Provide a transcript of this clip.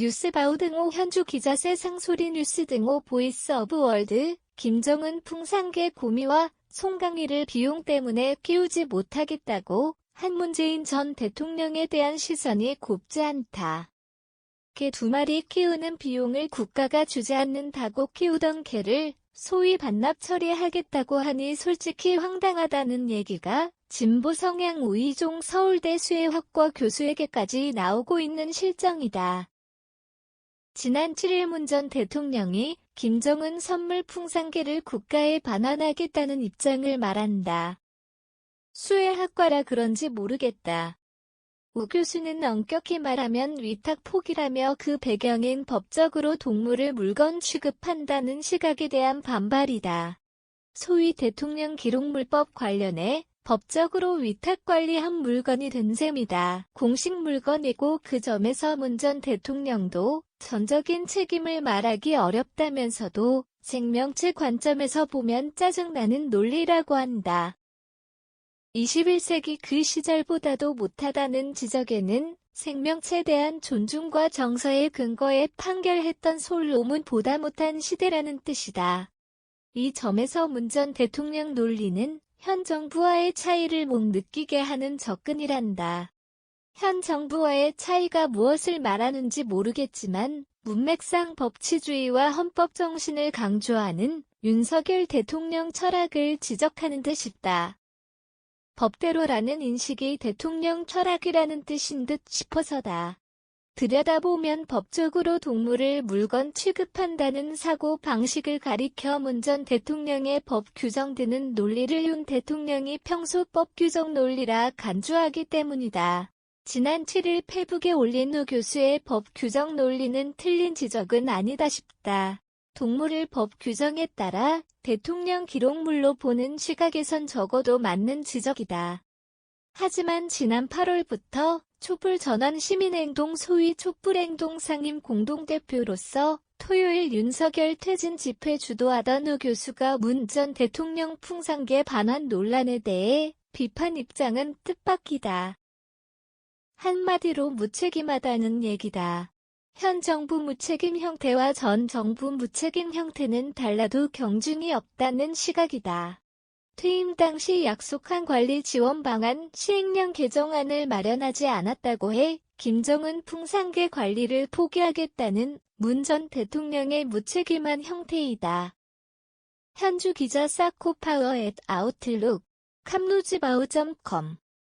뉴스바우 등호 현주 기자 세상소리 뉴스 등호 보이스 오브 월드 김정은 풍산계 고미와 송강희를 비용 때문에 키우지 못하겠다고 한 문재인 전 대통령에 대한 시선이 곱지 않다. 개 두 마리 키우는 비용을 국가가 주지 않는다고 키우던 개를 소위 반납 처리하겠다고 하니 솔직히 황당하다는 얘기가 진보 성향 우이종 서울대 수해학과 교수에게까지 나오고 있는 실정이다. 지난 7일 문 전 대통령이 김정은 선물 풍산계를 국가에 반환하겠다는 입장을 말한다. 수해학과라 그런지 모르겠다. 우 교수는 엄격히 말하면 위탁 포기라며 그 배경인 법적으로 동물을 물건 취급한다는 시각에 대한 반발이다. 소위 대통령 기록물법 관련해 법적으로 위탁 관리한 물건이 된 셈이다. 공식 물건이고 그 점에서 문전 대통령도 전적인 책임을 말하기 어렵다면서도 생명체 관점에서 보면 짜증나는 논리라고 한다. 21세기 그 시절보다도 못하다는 지적에는 생명체에 대한 존중과 정서의 근거에 판결했던 솔로몬 보다 못한 시대라는 뜻이다. 이 점에서 문 전 대통령 논리는 현 정부와의 차이를 못 느끼게 하는 접근이란다. 현 정부와의 차이가 무엇을 말하는지 모르겠지만 문맥상 법치주의와 헌법 정신을 강조하는 윤석열 대통령 철학을 지적하는 듯 싶다. 법대로라는 인식이 대통령 철학이라는 뜻인 듯 싶어서다. 들여다보면 법적으로 동물을 물건 취급한다는 사고 방식을 가리켜 문전 대통령의 법 규정 드는 논리를 윤 대통령이 평소 법 규정 논리라 간주하기 때문이다. 지난 7일 페북에 올린 우 교수의 법 규정 논리는 틀린 지적은 아니다 싶다. 동물을 법 규정에 따라 대통령 기록물로 보는 시각에선 적어도 맞는 지적이다. 하지만 지난 8월부터 촛불 전환 시민행동 소위 촛불행동 상임 공동대표로서 토요일 윤석열 퇴진 집회 주도하던 우 교수가 문 전 대통령 풍산계 반환 논란에 대해 비판 입장은 뜻밖이다. 한마디로 무책임하다는 얘기다. 현 정부 무책임 형태와 전 정부 무책임 형태는 달라도 경중이 없다는 시각이다. 퇴임 당시 약속한 관리 지원 방안 시행령 개정안을 마련하지 않았다고 해 김정은 풍산계 관리를 포기하겠다는 문 전 대통령의 무책임한 형태이다. 현주 기자 사코파워 앳 아웃룩 캄루즈바우.com